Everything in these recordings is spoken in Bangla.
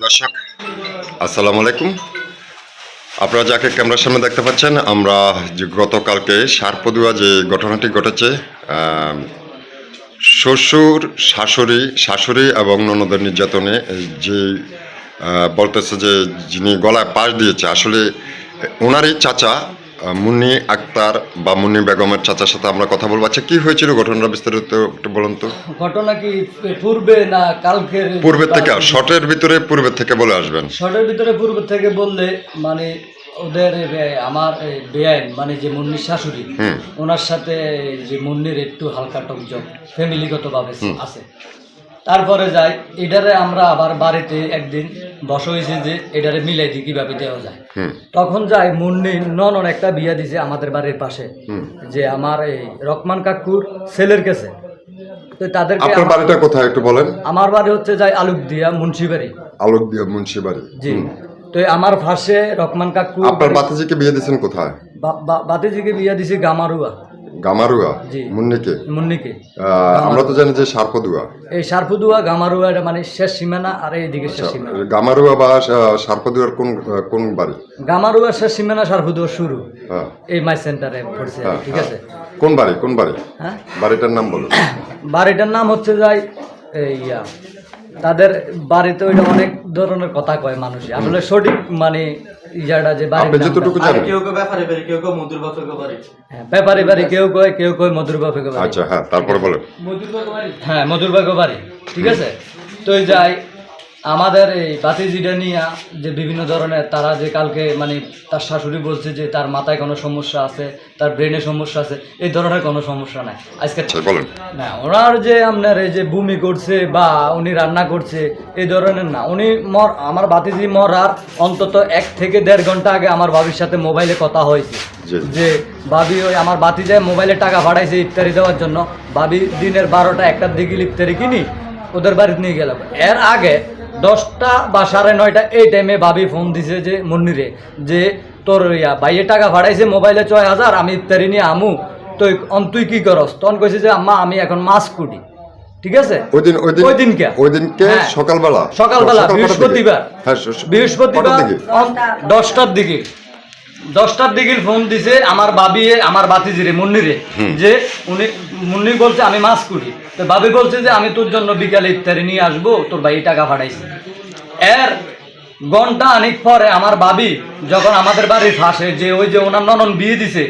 দর্শক, আসসালামু আলাইকুম। আপনারা যাকে ক্যামেরার সামনে দেখতে পাচ্ছেন, আমরা যে গতকালকে সারপদুয়া যে ঘটনাটি ঘটেছে শ্বশুর, শাশুড়ি শাশুড়ি এবং ননদের নির্যাতনে যে বলতেছে যে, যিনি গলায় পাশ দিয়েছে, আসলে ওনারই চাচা মুন্নি আক্তার বা মুনি বেগমের চাচার সাথে আমরা কথা বলব। আচ্ছা কি হয়েছিল ঘটনাটা বিস্তারিত একটু বলুন তো? ঘটনা কি পূর্বে না কালকে পূর্বের থেকে শর্টের ভিতরে পূর্বের থেকে বলে আসবেন। শর্টের ভিতরে পূর্ব থেকে বললে মানে ওদের আমার বেআইন মানে যে মুন্নির শাশুড়ি ওনার সাথে যে মুন্নির একটু হালকা টকজক ফ্যামিলিগতভাবে আছে। তারপরে যাই এটারে আমরা আবার বাড়িতে একদিন বসা হয়েছে যে এটারে মিলাই দিই কীভাবে দেওয়া যায়। তখন যাই মুন্নি ননন একটা বিয়া দিছে আমাদের বাড়ির পাশে যে আমার এই রকমান কাকুর ছেলের কাছে। তো তাদেরকে আপনার আমার- বাড়িটা কোথায় একটু বলেন? আমার বাড়ি হচ্ছে যাই আলুক দিয়া মুন্সিবাড়ি আলোক দিয়া জি। তো আমার ফাঁসে রকমান কাকু আপনার বাতিজিকে বিয়ে দিয়েছেন কোথায়? বাতিজিকে বিয়া দিছি গামারুয়া। গামারুয়া মুন্নিকে। মুন্নিকে। আমরা তো জানি যে সার্পদুয়া এই সারফুদুয়া গামারুয়া এটা মানে শেষ সীমানা আর এইদিকে শেষ সীমানা। গামারুয়া বা সার্পদুয়ার কোন কোন বাড়ি? গামারুয়া শেষ সীমানা সারফুদুয়া শুরু। হ্যাঁ। এই মাই সেন্টারে পড়ছে ঠিক আছে? কোন বাড়ি কোন বাড়ি? হ্যাঁ? বাড়িটার নাম বলুন বাড়িটার নাম হচ্ছে যাই এই ইয়া তাদের বাড়িতে ওইটা অনেক ধরনের কথা কয় মানুষ আসলে সঠিক মানে ইয়াটা যে বাড়ির আপনি যতটুকু জানেন। কেউ কেউ ব্যাপারে বাড়ি কেউ কেউ মধুর বাপে বাড়ি হ্যাঁ, ব্যাপারী বাড়ি কেউ কয় কেউ কয় মধুর বাপে বাড়ি আচ্ছা হ্যাঁ তারপরে বলেন। হ্যাঁ মধুরবাগ বাড়ি ঠিক আছে? তো যাই আমাদের এই বাতিজিটা নিয়ে যে বিভিন্ন ধরনের তারা যে কালকে মানে তার শাশুড়ি বলছে যে তার মাথায় কোনো সমস্যা আছে তার ব্রেনে সমস্যা আছে এই ধরনের কোনো সমস্যা নাই। আজকে আচ্ছা না ওনার যে আপনার এই যে বমি করছে বা উনি রান্না করছে এই ধরনের না। উনি মর আমার বাতিজি মরার অন্তত এক থেকে দেড় ঘণ্টা আগে আমার ভাবির সাথে মোবাইলে কথা হয়েছে। যে ভাবি ওই আমার বাতি যায় মোবাইলে টাকা ভাড়াইছে ইফতারি দেওয়ার জন্য। ভাবি দিনের বারোটা একটার দিকে ইফতারি কিনি ওদের বাড়িতে নিয়ে গেলাম এর আগে দশটা বা সাড়ে নয়টা এই টাইমে ভাবি ফোন দিছে যে মন্দিরে যে তোর ইয়া ভাইয়ে টাকা ভাড়াইছে মোবাইলে ছয় হাজার আমি ইত্যাদি নিয়ে আমু। তুই অন তুই কি করস? তখন কইছে যে আম্মা আমি এখন মাছ কুটি। ঠিক আছে? ওই দিন ওই দিন ওই দিনকে ওই দিনকে হ্যাঁ। সকালবেলা। সকালবেলা সকাল কটার বৃহস্পতিবার। হ্যাঁ বৃহস্পতিবার দশটার দিকে। দশটার দিকে ফোন দিছে আমার বাবি আমার বাতিজিরে মুন্নিরে যে উনি মুন্নি বলছে আমি মাছ কুড়ি। তো বাবি বলছে যে আমি তোর জন্য বিকালে ইফতারি নিয়ে আসব তোর ভাই টাকা পাঠাইছে। এর ঘণ্টা অনেক পরে আমার বাবি যখন আমাদের বাড়ির পাশে যে ওই যে ওনার ননন বিয়ে দিছে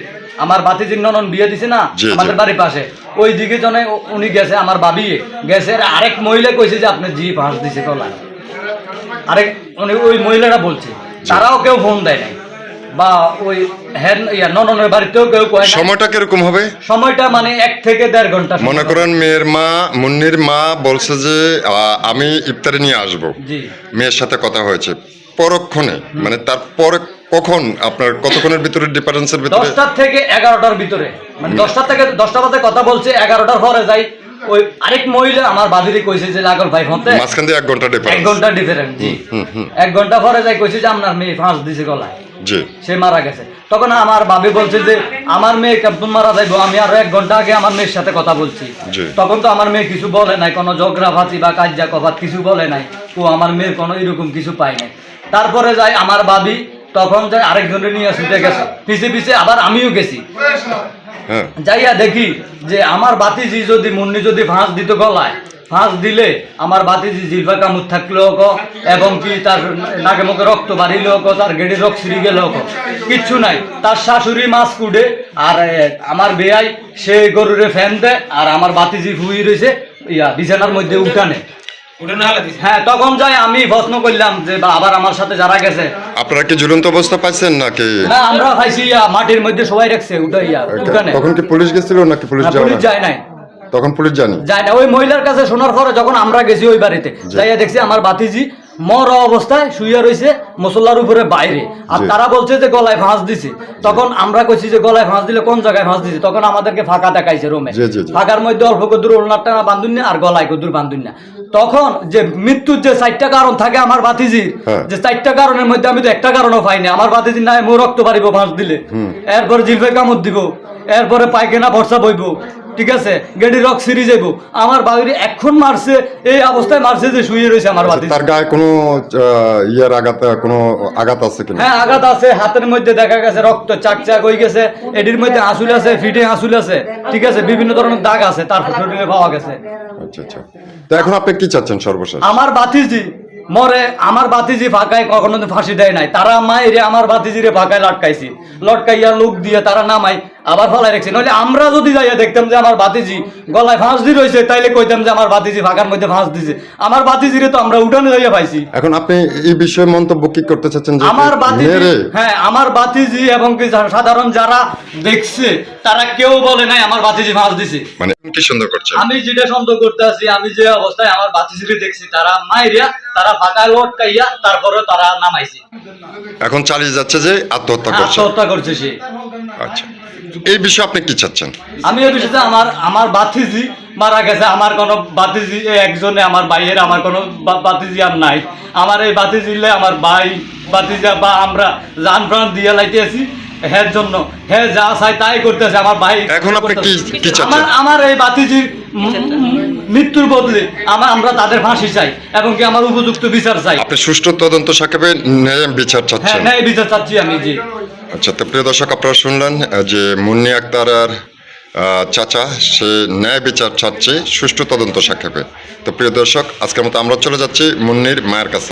আমার বাতিজির ননন বিয়ে দিছে না। আমাদের বাড়ির পাশে ওই দিকে জনে উনি গেছে আমার বাবি গেছে আরেক মহিলা কইছে যে আপনি জি ফাঁস দিছে কলায় আরেক উনি ওই মহিলারা বলছে তারাও কেউ ফোন দেয় নাই। বা ওই হ্যান নননের বাড়িতেও কেউ কয় সময়টা কীরকম হবে? সময়টা মানে এক থেকে দেড় ঘণ্টা মনে করেন মেয়ের মা মুন্নির মা বলছে যে আমি ইফতারি নিয়ে আসব। মেয়ের সাথে কথা হয়েছে। পরক্ষণে মানে তারপরে কখন আপনার কতক্ষণের ভিতরে ডিফারেন্সের ভিতরে? দশটার থেকে এগারোটার ভিতরে। মানে দশটা থেকে দশটা বাজে কথা বলছে এগারোটার পরে যাই। ওই আরেক মহিলা আমার বাদিরে কইছে যে লাগল ভাই ফোনতে? মাঝখান দিয়ে এক ঘণ্টা এক ডিফারেন্স ঘণ্টা ডিফারেন্ট জি। এক ঘণ্টা পরে যাই কইছে যে আপনার মেয়ে ফাঁস দিছে গলায়। সে মারা গেছে। তখন আমার বাবি বলছে যে আমার মেয়ে কেমন মারা যাইবো? আমি আরও এক ঘণ্টা আগে আমার মেয়ের সাথে কথা বলছি। তখন তো আমার মেয়ে কিছু বলে নাই কোনো ঝগড়া ফাঁচি বা কাজ্যা কফাত কিছু বলে নাই। ও আমার মেয়ের কোনো এরকম কিছু পাই নাই। তারপরে যাই আমার বাবি তখন যাই আরেকজনের নিয়ে ছুটে গেছে। পিছে পিছে আবার আমিও গেছি। হ্যাঁ। যাইয়া দেখি যে আমার বাতিজি যদি মুন্নি যদি ফাঁস দিত গলায় ফাঁস দিলে আমার বাতিজি জিলফা কামুদ থাকলেও ক এবং কি তার নাকে মুখে রক্ত বাড়িলেও ক তার গেড়ে রক্ত ছিঁড়ে গেলেও ক কিচ্ছু নাই। তার শাশুড়ি মাছ কুড়ে আর আমার বেয়াই সে গরুরে ফ্যান দেয় আর আমার বাতিজি ফুই রয়েছে ইয়া বিছানার মধ্যে উঠানে। না হ্যাঁ তখন যাই আমি প্রশ্ন করলাম যে আবার আমার সাথে যারা গেছে। আপনারা কি ঝুলন্ত অবস্থা পাইছেন নাকি? হ্যাঁ আমরা খাইছি মাটির মধ্যে সবাই রাখছে উঠাইয়া তখন কি পুলিশ গেছিল নাকি পুলিশ যায় নাই। তখন পুলিশ জানি। যায় না ওই মহিলার কাছে শোনার পরে যখন আমরা গেছি ওই বাড়িতে যাইয়া দেখছি আমার বাতিজি মর অবস্থায় শুইয়া রয়েছে মশলার উপরে বাইরে। আর তারা বলছে যে গলায় ফাঁস দিছে। তখন আমরা কইছি যে গলায় ফাঁস দিলে কোন জায়গায় ফাঁস দিছে? তখন আমাদেরকে ফাঁকা দেখাইছে রোমে। ফাঁকার মধ্যে অল্প কদূর ওলনার টানা বান্ধুন না আর গলায় কদূর বান্ধুন না। তখন যে মৃত্যুর যে চারটা কারণ থাকে আমার বাতিজির হ্যাঁ। যে চারটা কারণের মধ্যে আমি তো একটা কারণও পাই না। আমার বাতিজির নাই মো রক্ত বাড়িব ফাঁস দিলে। এরপরে জিলফে কামড় দিব এরপরে পায়খানা ভরসা বইব। ঠিক আছে? গেডি রক সিরিজ যাইব আমার বাবির এখন মারছে এই অবস্থায় মারছে যে শুয়ে রয়েছে আমার বাতি তার গায়ে কোনো ইয়ের আঘাত কোনো আঘাত আছে কিনা? হ্যাঁ আঘাত আছে। হাতের মধ্যে দেখা গেছে রক্ত চাক চাক হয়ে গেছে। এটির মধ্যে আসুল আছে ফিটে আসুল আছে। ঠিক আছে বিভিন্ন ধরনের দাগ আছে তার শরীরে পাওয়া গেছে। আচ্ছা আচ্ছা। তো এখন আপনি কি চাচ্ছেন সর্বশেষ? আমার বাতিজি মরে আমার বাতিজি ফাঁকায় কখনো ফাঁসি দেয় নাই। তারা মায়েরে আমার বাতিজিরে ফাঁকায় লটকাইছি। লটকাইয়া লোক দিয়ে তারা নামাই আবার ফলাই রাখছে। নইলে আমরা যদি যাইয়া দেখতাম যে আমার বাতিজি গলায় ফাঁস দিয়ে রয়েছে তাইলে কইতাম যে আমার বাতিজি ফাঁকার মধ্যে ফাঁস দিছে। আমার বাতিজিরে তো আমরা উঠানে যাইয়া পাইছি। এখন আপনি এই বিষয়ে মন্তব্য কি করতে চাচ্ছেন যে আমার বাতিজি হ্যাঁ আমার বাতিজি এবং কি সাধারণ যারা দেখছে তারা কেউ বলে নাই আমার বাতিজি ফাঁস দিছে। মানে কি সুন্দর করছেন? আমি যেটা সন্দেহ করতে আছি আমি যে অবস্থায় আমার বাতিজিরে দেখছি তারা মাইরিয়া তারা ফাঁকা লটকাইয়া তারপরে তারা নামাইছে। এখন চালিয়ে যাচ্ছে যে আত্মহত্যা করছে। আত্মহত্যা করছে সে। আচ্ছা। এই বিষয়ে আপনি কি চাচ্ছেন? আমি এই বিষয়তে আমার আমার বাতিজি মারা গেছে আমার কোনো বাতিজি একজনে আমার ভাইয়ের আমার কোনো বাতিজি আর নাই। আমার এই বাতিজিলে আমার ভাই বাতিজা বা আমরা জান প্রাণ দিয়ে লাইতেছি হের জন্য। হে যা চাই তাই করতেছে আমার ভাই এখন আপনি কি- কি চাচ্ছেন? আমার এই বাতিজির মৃত্যুর বদলে আমার আমরা তাদের ফাঁসি চাই এবং কি আমার উপযুক্ত বিচার চাই। আপনি সুষ্ঠু তদন্ত সাক্ষেপে ন্যায় বিচার চাচ্ছেন হ্যাঁ চাচ্ছেন। ন্যায় বিচার চাচ্ছি আমি জি। আচ্ছা তো প্রিয় দর্শক, আপনারা শুনলেন যে মুন্নি আক্তার আর চাচা, সে ন্যায় বিচার ছাড়ছে সুষ্ঠু তদন্ত সাক্ষেপে তো প্রিয় দর্শক, আজকের মতো আমরা চলে যাচ্ছি মুন্নির মায়ের কাছে।